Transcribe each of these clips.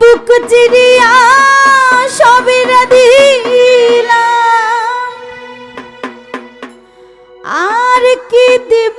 বুক চিরিয়া সবেরা দিলাম আর কি দিব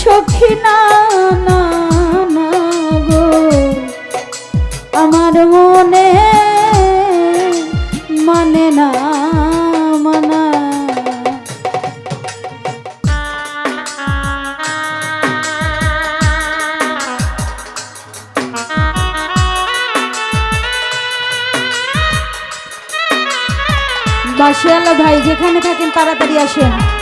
সখী না না গো। আমার মনে মানে না মানা ভাই যেখানে থাকেন তাড়াতাড়ি আসেন।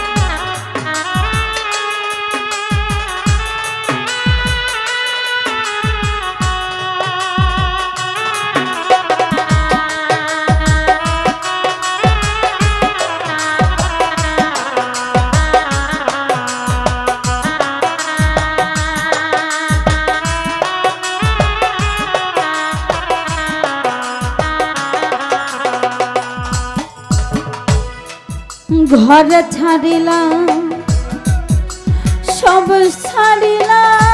ঘর ছাড়িলাম সব ছাড়িলাম।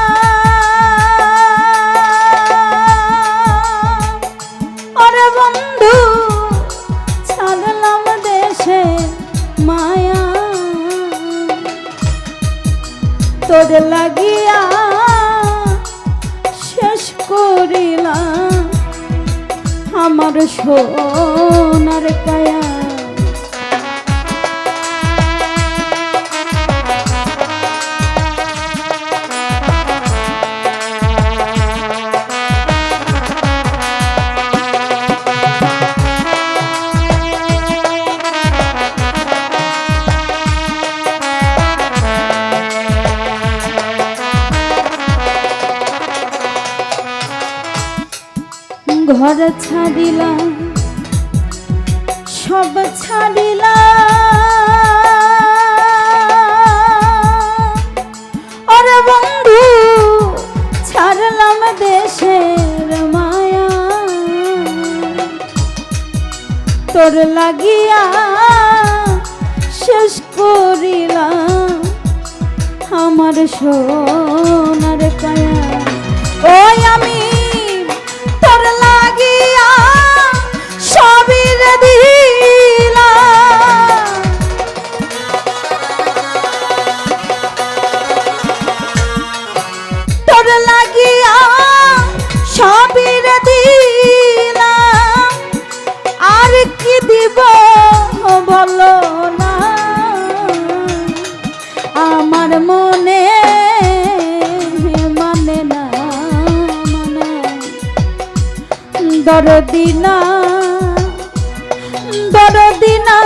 দেশে মায়া। তোর লাগিয়া শেষ করিলাম। আমার সোনার কায়া ঘর ছাড়িলা সব ছাড়িলা ওরে বন্ধু, ছাড়লাম দেশের মায়া। তোর লাগিয়া শেষ করিলাম আমার সোনার কায়া ওই আমি দরদিনা দরদিনা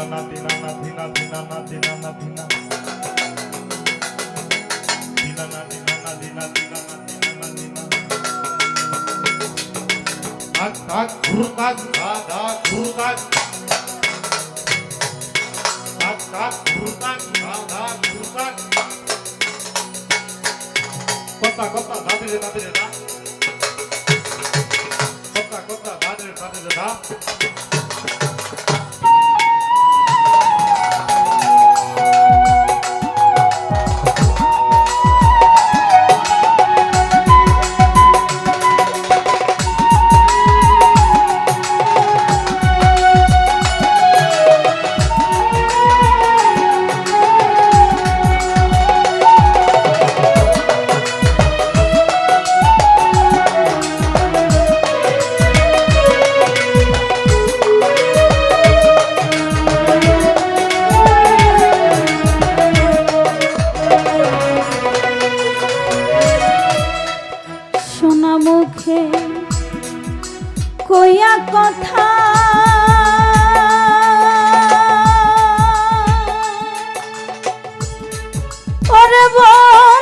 ধিনা না ধিনা না ধিনা ধিনা না ধিনা না ধিনা ধিনা না ধিনা না ধিনা ধিনা না ধিনা না ধিনা কাক কাক ঘুর কাক ধা ধা ঘুর কাক কাক কাক ঘুর কাক ধা ধা ঘুর কাক কত্তা কত্তা দাদি রে দাদি রে দা কত্তা কত্তা দাদি রে দাদি রে দা মুখে কইয়া কথা। ওরে বন্ধু